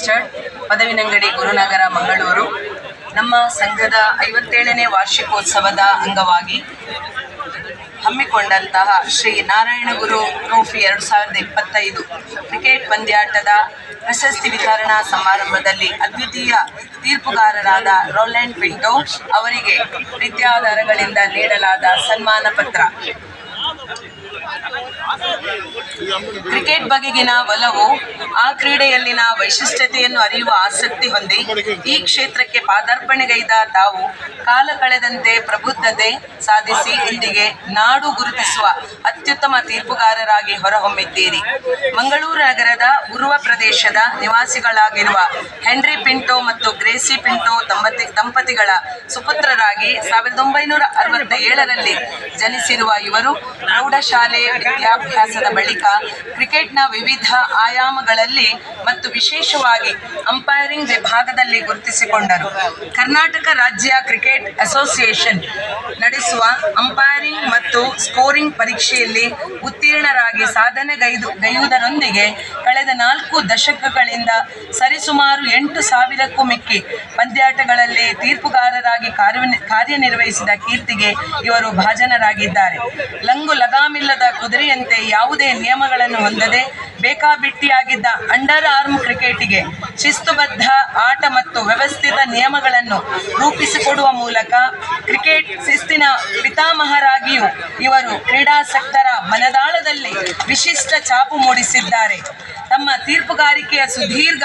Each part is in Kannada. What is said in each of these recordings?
ಮಾಸ್ಟರ್ ಪದವಿನಂಗಡಿ ಗುರುನಗರ, ಮಂಗಳೂರು. ನಮ್ಮ ಸಂಘದ ಐವತ್ತೇಳನೇ ವಾರ್ಷಿಕೋತ್ಸವದ ಅಂಗವಾಗಿ ಹಮ್ಮಿಕೊಂಡಂತಹ ಶ್ರೀ ನಾರಾಯಣಗುರು ಟ್ರೋಫಿ ಎರಡು ಸಾವಿರದ ಇಪ್ಪತ್ತೈದು ಕ್ರಿಕೆಟ್ ಪಂದ್ಯಾಟದ ಪ್ರಶಸ್ತಿ ವಿತರಣಾ ಸಮಾರಂಭದಲ್ಲಿ ಅದ್ವಿತೀಯ ತೀರ್ಪುಗಾರರಾದ ರೋಲ್ಯಾಂಡ್ ಪಿಂಟೋ ಅವರಿಗೆ ವಿದ್ಯಾಧಾರಗಳಿಂದ ನೀಡಲಾದ ಸನ್ಮಾನ ಪತ್ರ ಕ್ರಿಕೆಟ್ ಬಗೆಗಿನ ಒಲವು, ಆ ಕ್ರೀಡೆಯಲ್ಲಿನ ವೈಶಿಷ್ಟ್ಯತೆಯನ್ನು ಅರಿಯುವ ಆಸಕ್ತಿ ಹೊಂದಿ ಈ ಕ್ಷೇತ್ರಕ್ಕೆ ಪಾದಾರ್ಪಣೆಗೈದ ತಾವು ಕಾಲ ಕಳೆದಂತೆ ಪ್ರಬುದ್ಧತೆ ಸಾಧಿಸಿ ಇಂದಿಗೆ ನಾಡು ಗುರುತಿಸುವ ಅತ್ಯುತ್ತಮ ತೀರ್ಪುಗಾರರಾಗಿ ಹೊರಹೊಮ್ಮಿದ್ದೀರಿ. ಮಂಗಳೂರು ನಗರದ ಉರುವ ಪ್ರದೇಶದ ನಿವಾಸಿಗಳಾಗಿರುವ ಹೆನ್ರಿ ಪಿಂಟೋ ಮತ್ತು ಗ್ರೇಸಿ ಪಿಂಟೋ ದಂಪತಿ, ದಂಪತಿಗಳ ಸುಪುತ್ರರಾಗಿ ಸಾವಿರದ ಒಂಬೈನೂರ ಅರವತ್ತ ಏಳರಲ್ಲಿ ಜನಿಸಿರುವ ಇವರು ಪ್ರೌಢಶಾಲೆ ವಿದ್ಯಾಭ್ಯಾಸದ ಬಳಿಕ ಕ್ರಿಕೆಟ್ನ ವಿವಿಧ ಆಯಾಮಗಳಲ್ಲಿ ಮತ್ತು ವಿಶೇಷವಾಗಿ ಅಂಪೈರಿಂಗ್ ವಿಭಾಗದಲ್ಲಿ ಗುರುತಿಸಿಕೊಂಡರು. ಕರ್ನಾಟಕ ರಾಜ್ಯ ಕ್ರಿಕೆಟ್ ಅಸೋಸಿಯೇಷನ್ ನಡೆಸುವ ಅಂಪೈರಿಂಗ್ ಮತ್ತು ಸ್ಕೋರಿಂಗ್ ಪರೀಕ್ಷೆಯಲ್ಲಿ ಉತ್ತೀರ್ಣರಾಗಿ ಸಾಧನೆಗೈದು ಗೈಯುವುದರೊಂದಿಗೆ ಕಳೆದ ನಾಲ್ಕು ದಶಕಗಳಿಂದ ಸರಿಸುಮಾರು ಎಂಟು ಸಾವಿರಕ್ಕೂ ಮಿಕ್ಕಿ ಪಂದ್ಯಾಟಗಳಲ್ಲಿ ತೀರ್ಪುಗಾರರಾಗಿ ಕಾರ್ಯ ಕಾರ್ಯನಿರ್ವಹಿಸಿದ ಕೀರ್ತಿಗೆ ಇವರು ಭಾಜನರಾಗಿದ್ದಾರೆ. ಲಂಗು ಲಗಾಮಿಲ್ಲದ ಕುದುರೆಯಂತೆ ಯಾವುದೇ ನಿಯಮಗಳನ್ನು ಹೊಂದದೆ ಬೇಕಾಬಿಟ್ಟಿಯಾಗಿದ್ದ ಅಂಡರ್ ಆರ್ಮ್ ಕ್ರಿಕೆಟ್ಗೆ ಶಿಸ್ತುಬದ್ಧ ಆಟ ಮತ್ತು ವ್ಯವಸ್ಥಿತ ನಿಯಮಗಳನ್ನು ರೂಪಿಸಿಕೊಡುವ ಮೂಲಕ ಕ್ರಿಕೆಟ್ ಶಿಸ್ತಿನ ಪಿತಾಮಹರಾಗಿಯೂ ಇವರು ಕ್ರೀಡಾಸಕ್ತರ ಮನದಾಳದಲ್ಲಿ ವಿಶಿಷ್ಟ ಛಾಪು ಮೂಡಿಸಿದ್ದಾರೆ. ತಮ್ಮ ತೀರ್ಪುಗಾರಿಕೆಯ ಸುದೀರ್ಘ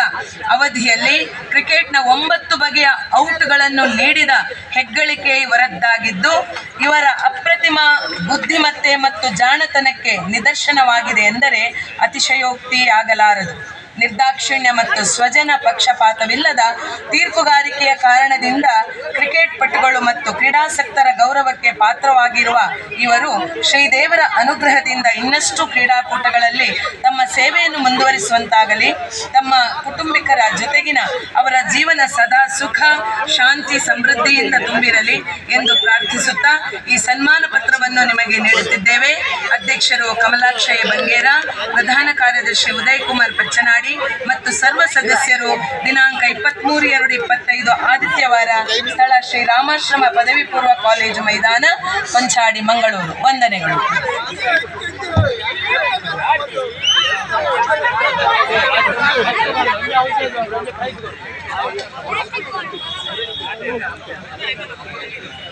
ಅವಧಿಯಲ್ಲಿ ಕ್ರಿಕೆಟ್ನ ಒಂಬತ್ತು ಬಗೆಯ ಔಟ್ಗಳನ್ನು ನೀಡಿದ ಹೆಗ್ಗಳಿಕೆ ಇವರದ್ದಾಗಿದ್ದು ಇವರ ಅಪ್ರತಿಮ ಬುದ್ಧಿಮತ್ತೆ ಮತ್ತು ಜಾಣತನಕ್ಕೆ ನಿದರ್ಶನವಾಗಿದೆ ಎಂದರೆ ಅತಿಶಯೋಕ್ತಿಯಾಗಲಾರದು. ನಿರ್ದಾಕ್ಷಿಣ್ಯ ಮತ್ತು ಸ್ವಜನ ಪಕ್ಷಪಾತವಿಲ್ಲದ ತೀರ್ಪುಗಾರಿಕೆಯ ಕಾರಣದಿಂದ ಕ್ರಿಕೆಟ್ ಪಟುಗಳು ಮತ್ತು ಕ್ರೀಡಾಸಕ್ತರ ಗೌರವಕ್ಕೆ ಪಾತ್ರವಾಗಿರುವ ಇವರು ಶ್ರೀದೇವರ ಅನುಗ್ರಹದಿಂದ ಇನ್ನಷ್ಟು ಕ್ರೀಡಾಕೂಟಗಳಲ್ಲಿ ತಮ್ಮ ಸೇವೆಯನ್ನು ಮುಂದುವರಿಸುವಂತಾಗಲಿ, ತಮ್ಮ ಕುಟುಂಬಿಕರ ಜೊತೆಗಿನ ಅವರ ಜೀವನ ಸದಾ ಸುಖ, ಶಾಂತಿ, ಸಮೃದ್ಧಿಯಿಂದ ತುಂಬಿರಲಿ ಎಂದು ಪ್ರಾರ್ಥಿಸುತ್ತಾ ಈ ಸನ್ಮಾನ ಪತ್ರವನ್ನು ನಿಮಗೆ ನೀಡುತ್ತಿದ್ದೇವೆ. ಅಧ್ಯಕ್ಷರು ಕಮಲಾಕ್ಷಯ ಬಂಗೇರ, ಪ್ರಧಾನ ಕಾರ್ಯದರ್ಶಿ ಉದಯ್ ಕುಮಾರ್ ಪಚ್ಚನಾಡಿ ಮತ್ತು ಸರ್ವ ಸದಸ್ಯರು ದಿನಾಂಕ ಇಪ್ಪತ್ತ್ಮೂರು ಎರಡು ಇಪ್ಪತ್ತೈದು ಆದಿತ್ಯವಾರ ಸ್ಥಳ ಶ್ರೀ ರಾಮಾಶ್ರಮ ಪದವಿ ಪೂರ್ವ ಕಾಲೇಜು ಮೈದಾನ, ಪಂಚಾಡಿ, ಮಂಗಳೂರು. ವಂದನೆಗಳು.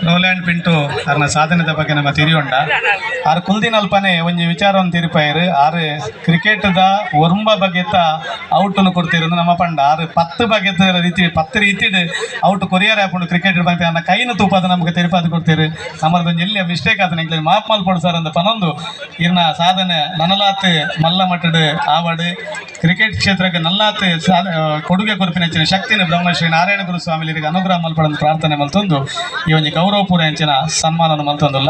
ರೋಲ್ಯಾಂಡ್ ಪಿಂಟು ಅರ್ನ ಸಾಧನೆದ ಬಗ್ಗೆ ನಮ್ಮ ತಿರಿಯೊಂಡ. ಆರು ಕುಲ್ದಿನಲ್ಪನೆ ಒಂಜಿ ವಿಚಾರವನ್ನು ತಿರುಪಾಯರು ಆರು ಕ್ರಿಕೆಟ್ದ ಒರ್ಂಬ ಬಗೆತ ಔಟನ್ನು ಕೊಡ್ತಿರೋದು ನಮ್ಮ ಪಂಡ. ಆರ್ ಪತ್ತು ಬಗೆತ ರೀತಿ, ಪತ್ತು ರೀತಿಡ್ ಔಟ್ ಕೊರಿಯರ್ ಹಾಕೊಂಡು ಕ್ರಿಕೆಟ್ ಬಗ್ಗೆ ಅನ್ನ ಕೈನ ತೂಪದ ನಮಗೆ ತಿರುಪಾದ ಕೊಡ್ತೀರಿ. ನಮ್ಮದೊಂದು ಎಲ್ಲಿ ಮಿಸ್ಟೇಕ್ ಆತನ ನಿಂಗೆ ಮಾಪ್ ಮಲ್ಪಡು ಸರ್ ಅಂತ ಪನೊಂದು. ಇರ್ನ ಸಾಧನೆ ನನಲಾತ್ ಮಲ್ಲ ಮಟ್ಟಡ್ ಆವಡ್. ಕ್ರಿಕೆಟ್ ಕ್ಷೇತ್ರಕ್ಕೆ ನಲ್ಲಾತ್ ಕೊಡುಗೆ ಕೊರಪಿನ ಹೆಚ್ಚಿನ ಶಕ್ತಿನ ಬ್ರಹ್ಮಶ್ರೀ ನಾರಾಯಣ ಗುರು ಸ್ವಾಮಿ ಅನುಗ್ರಹ ಮಲ್ಪಡಂದು ಪ್ರಾರ್ಥನೆ ಮಲ್ತೊಂದು. ಈ ಗೌರವ ಗೌರವಪೂರ್ಣ ಹೆಂಚಿನ ಸನ್ಮಾನವನ್ನು ಮಲ್ತೊಂದುಲ್ಲ.